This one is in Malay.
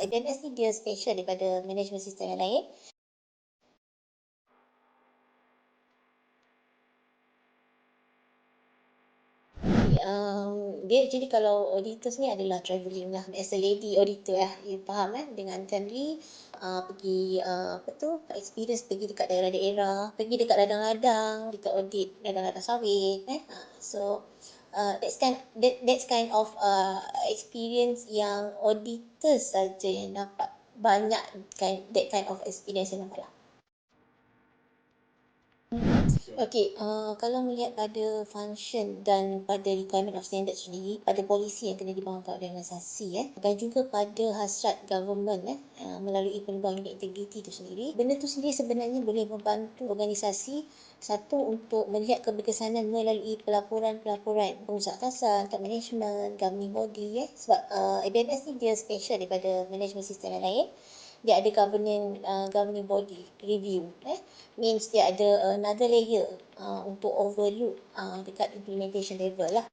ABNS ni dia special daripada management sistem yang lain. Um, dia jadi kalau auditors ni adalah travelling lah. As a lady auditor lah you faham kan dengan family uh, pergi uh, apa tu? Experience pergi dekat daerah-daerah pergi dekat ladang-ladang dekat audit ladang-ladang sawit eh? Uh, so uh, that's kind that that's kind of uh, experience yang auditors saja yang dapat banyak kind that kind of experience yang dapat lah Okey, uh, kalau melihat pada function dan pada requirement of standard sendiri, pada polisi yang kena dibangunkan oleh organisasi eh, dan juga pada hasrat government eh, uh, melalui penumbang unit integriti itu sendiri, benda tu sendiri sebenarnya boleh membantu organisasi satu untuk melihat keberkesanan melalui pelaporan-pelaporan pengusaha kasar, top management, governing body eh. Sebab uh, ABNS ni dia special daripada management sistem yang lain dia ada governing uh, governing body review eh? Means dia ada another layer uh, untuk overlook uh, dekat implementation level lah